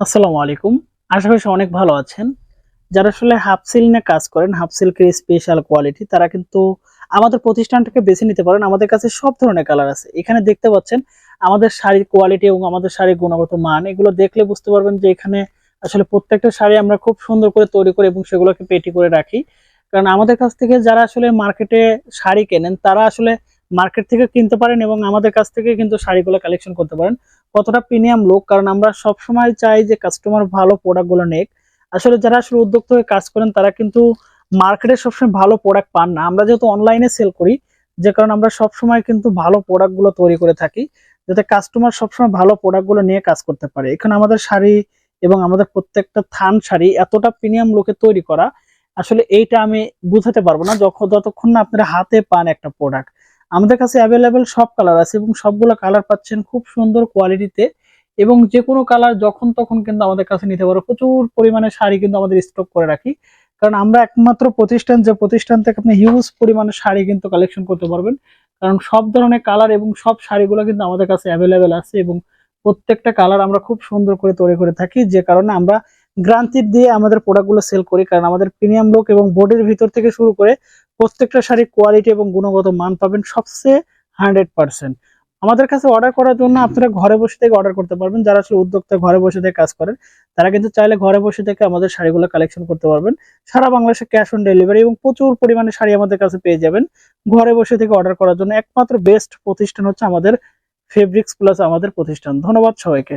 আসসালামু আলাইকুম। আশা করি অনেক ভালো আছেন। যারা আসলে হাফ সিল নিয়ে কাজ করেন, হাফ সিল্কের স্পেশাল কোয়ালিটি তারা কিন্তু আমাদের প্রতিষ্ঠানটাকে বেছে নিতে পারেন। আমাদের কাছে সব ধরনের কালার আছে। এখানে দেখতে পাচ্ছেন, আমাদের শাড়ির কোয়ালিটি এবং আমাদের শাড়ির গুণগত মান, এগুলো দেখলে বুঝতে পারবেন যে এখানে আসলে প্রত্যেকটা শাড়ি আমরা খুব সুন্দর করে তৈরি করি এবং সেগুলোকে পেটি করে রাখি। কারণ আমাদের কাছ থেকে যারা আসলে মার্কেটে শাড়ি কেনেন, তারা আসলে মার্কেট থেকে কিনতে পারেন এবং আমাদের কাছ থেকে কিন্তু শাড়িগুলো কালেকশন করতে পারেন। কতটা প্রিমিয়াম লোক কারণ আমরা সব সময় চাই যে কাস্টমার ভালো প্রোডাক্টগুলো নেক। আসলে যারা আসলে উদ্যোক্তা হয়ে কাজ করেন, তারা কিন্তু মার্কেটে সবসময় ভালো প্রোডাক্ট পান না। আমরা যেহেতু অনলাইনে সেল করি, যে কারণে আমরা সবসময় কিন্তু ভালো প্রোডাক্টগুলো তৈরি করে থাকি, যাতে কাস্টমার সবসময় ভালো প্রোডাক্টগুলো নিয়ে কাজ করতে পারে। এখানে আমাদের শাড়ি এবং আমাদের প্রত্যেকটা থান শাড়ি এতটা প্রিমিয়াম লোকে তৈরি করা, আসলে এইটা আমি বুঝাতে পারব না। যখন যতক্ষণ না আপনারা হাতে পান একটা প্রোডাক্ট আমাদের কাছে অ্যাভেলেবেল সব কালার আছে এবং সবগুলো কালার পাচ্ছেন খুব সুন্দর কোয়ালিটিতে এবং যে কোনো কালার যখন তখন কিন্তু আমাদের কাছে নিতে পারো। প্রচুর পরিমাণে শাড়ি কিন্তু আমাদের স্টক করে রাখি। কারণ আমরা একমাত্র প্রতিষ্ঠান, যে প্রতিষ্ঠান থেকে আপনি হিউজ পরিমাণে শাড়ি কিন্তু কালেকশন করতে পারবেন। কারণ সব ধরনের কালার এবং সব শাড়িগুলো কিন্তু আমাদের কাছে অ্যাভেলেবেল আছে এবং প্রত্যেকটা কালার আমরা খুব সুন্দর করে তৈরি করে থাকি। যে কারণে আমরা গ্রান্তি দিয়ে আমাদের প্রোডাক্টগুলো সেল করি। কারণ আমাদের প্রিমিয়াম লুক এবং বোর্ডের ভিতর থেকে শুরু করে প্রত্যেকটা শাড়ির কোয়ালিটি এবং গুণগত মান পাবেন সবচেয়ে হান্ড্রেড পার্সেন্ট। আমাদের কাছে অর্ডার করার জন্য আপনারা ঘরে বসে থেকে অর্ডার করতে পারবেন। যারা আসলে উদ্যোক্তা ঘরে বসে থেকে কাজ করেন, তারা কিন্তু চাইলে ঘরে বসে থেকে আমাদের শাড়িগুলো কালেকশন করতে পারবেন। সারা বাংলাদেশে ক্যাশ অন ডেলিভারি এবং প্রচুর পরিমাণে শাড়ি আমাদের কাছে পেয়ে যাবেন। ঘরে বসে থেকে অর্ডার করার জন্য একমাত্র বেস্ট প্রতিষ্ঠান হচ্ছে আমাদের ফেব্রিক্স প্লাস আমাদের প্রতিষ্ঠান। ধন্যবাদ সবাইকে।